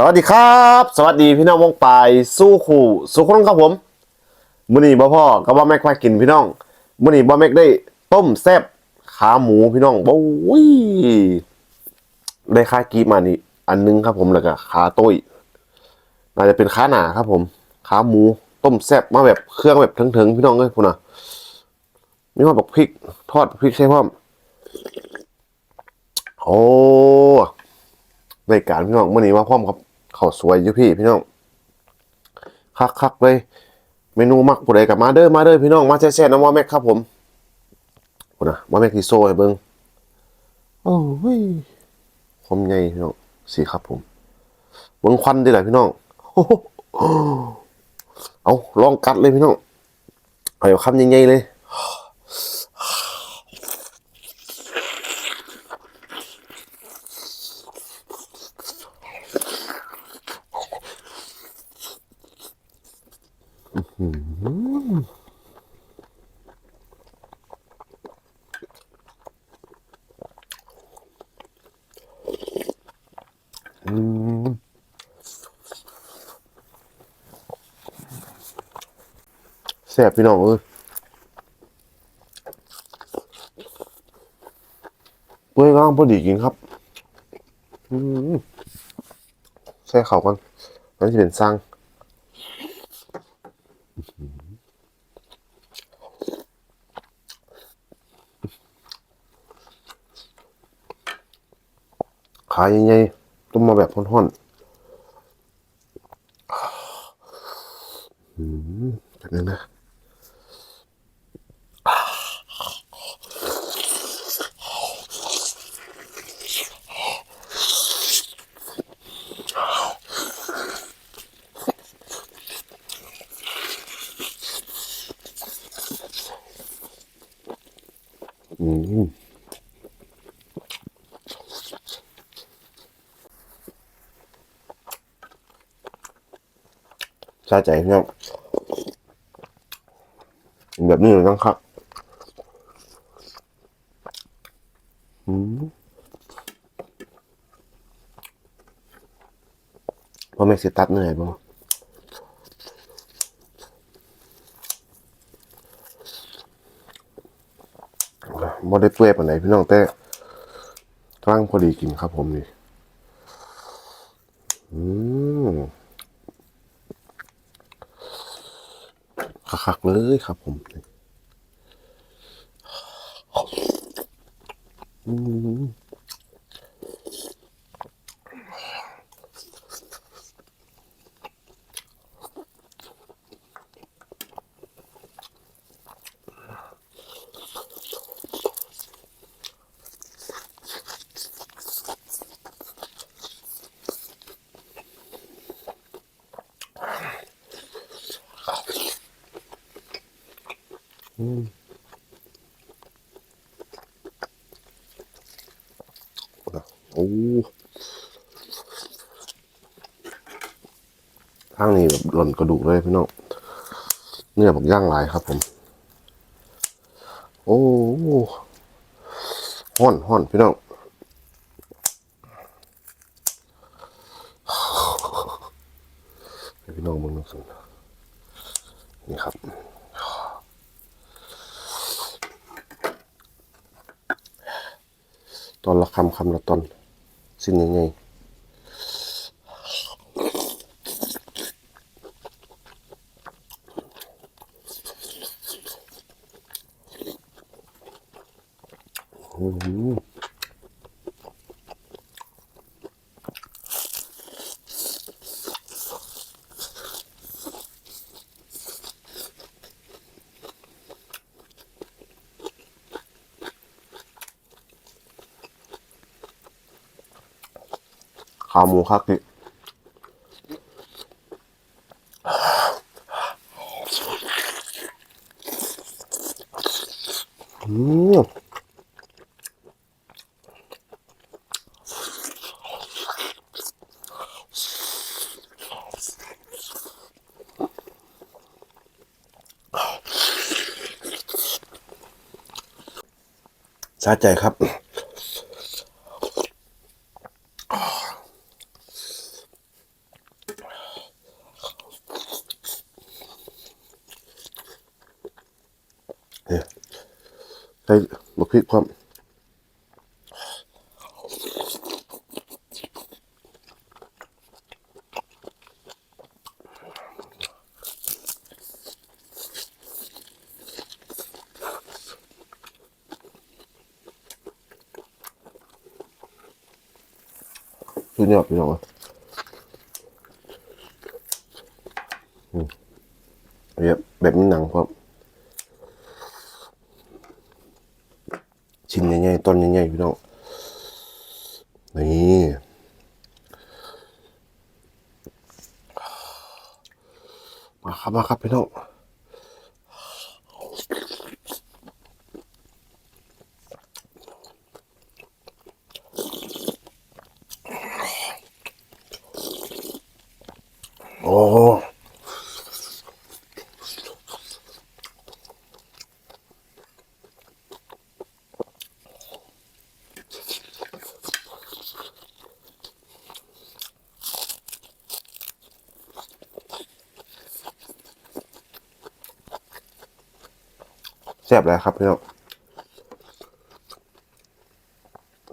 สวัสดีครับ สวัสดีพี่น้องวงปลายสู้ขู่สู้คนครับผมมื้อนี้บ่พ่อก็บ่แม็กมากินพี่น้องมื้อนี้บ่แม็กได้ต้มแซ่บขาหมูพี่น้องบ่อุ้ยได้ขากีมานี่อันนึงครับผมแล้วก็ขาต้ยน่าจะเป็นขาหนาครับผม ขาหมูต้มแซ่บมาแบบเครื่องแบบถึงๆพี่น้องเอ้ยพุ่นน่ะมีว่าบักพริก ทอดพริกใช่พร้อมโอ้รายการพี่น้องมื่อนี้มาพร้อมครับ ข้าวสวยอยู่พี่พี่น้องคักคักเลยเมนูมักผู้ใดกับมาเด้อมาเด้อพี่น้องมาแช่ๆน้ำว่าแม็กครับผมคุณนะว่าแม็กที่โซ่ให้เบิ้งโอ้ยคมใหญ่พี่น้องสีครับผมเบิ้งควันดีแหละพี่น้องโอ้เอาลองกัดเลยพี่น้องเอาคำใหญ่ๆเลย แซ่บพี่น้องเอ้ยเปื่อยกำลังพอดีกินครับใส่เข่ากันนั่นจะเป็นสร้าง ขาใหญ่ๆต้มมาแบบห่อนๆอืมแบบนี้นะอืม สะใจพี่น้องแบบนี้เลยนะครับอืมพ่อแม่สิตัดเหนื่อยบ่บ่ได้เปื่อยปานไหนพี่น้องแต่กลางพอดีกินครับผมนี่ อืม คักเลยครับผมอืม โอ้ข้างนี้แบบหล่นกระดูกเลยพี่น้องเนื้อแบบย่างลายครับผม โอ้ห้อนห้อนพี่น้องพี่น้องมึงนึกสินี่ครับ อนละคำคำละตอนสิ้นยังไงอืม ขาหมูคักดิอืมสะใจครับ อ ใส่บกพริกความสุดยอดพี่น้องอืมแบบแบบนี้หนังครับ ชิ้นใหญ่ๆต้นใหญ่ๆพี่น้องนี่มาครับมาครับพี่น้อง แซ่บแล้วครับพี่น้อง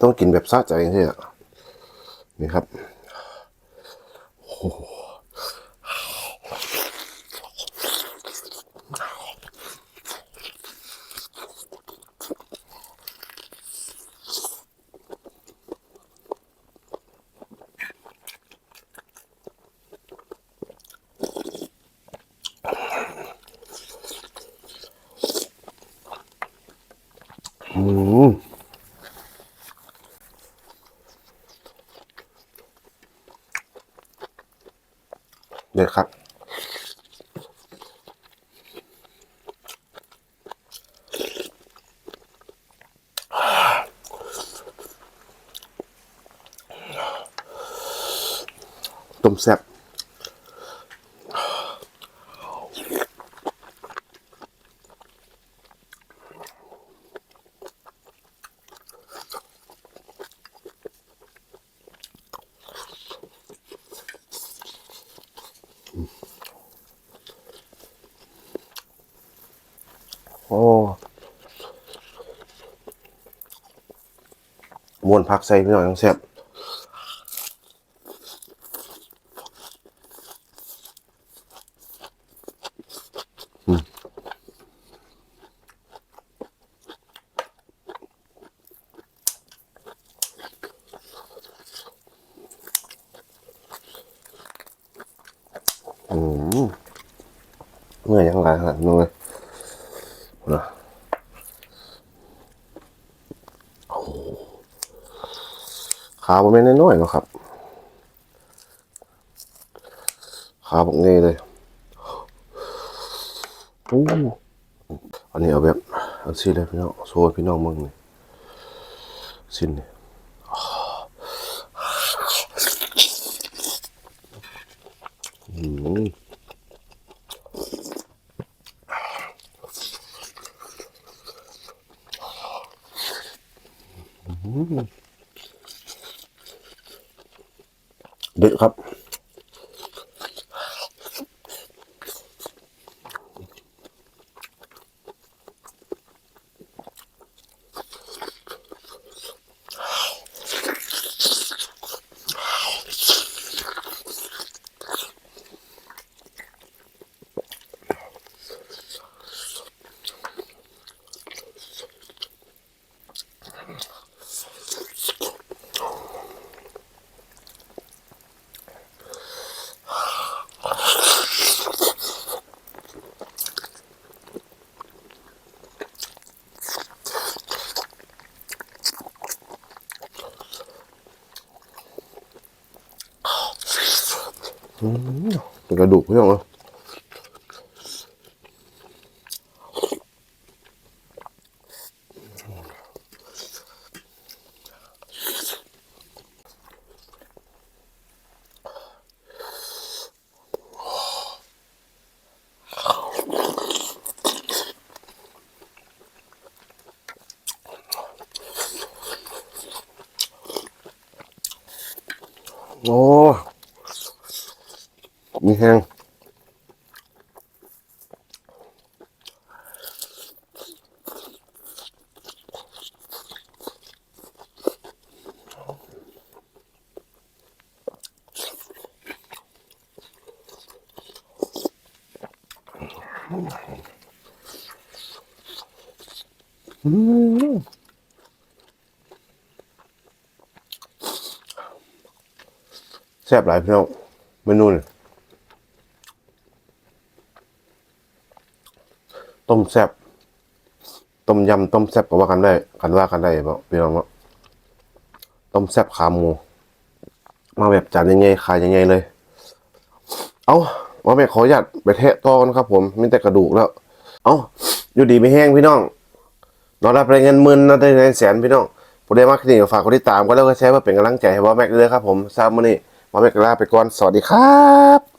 ต้องกินแบบซาใจใช่ไหมนี่ครับ อืม เด็ดครับ ต้มแซ่บ โอ้มวนผักใส่พี่น้องยังแซ่บเมื่อยยังไงขนาดนู้ยนะโอ้โห ขาผมไม่นน้อยๆหรอกครับ ขาผมเงยเลยโอ้อันนี้เอาแบบอันซีเลยพี่น้องโซ่พี่น้องมึงนี่สิ้นนี่อืมเด็ดครับ กระดูกพี่น้องเนอะโอ้ มีแห้งแซ่บหลายเพี่น้องเมนูเนี่ย ต้มแซ่บต้มยำต้มแซ่บก็ว่ากันได้กันว่ากันได้บ่พี่น้องเนาต้มแซ่บขาหมู มาแบบจานใหญ่ๆขายใหญ่ๆเลย เอาว่าแม่ขออนุญาตไปเทะต่อนครับ ผมมีแต่กระดูกแล้ว เอาอยู่ดีไม่แห้งพี่น้องนอนรับรายเงินหมื่นนอนได้เงินแสนพี่น้องผู้ใดมากที่นี่ก็ฝากกดติดตามก็แล้วก็แชร์เพื่อเป็นกำลังใจให้ว่าแม็กเลยครับผมซามอนี่ว่าแม็กลาไปก่อนสวัสดีครับ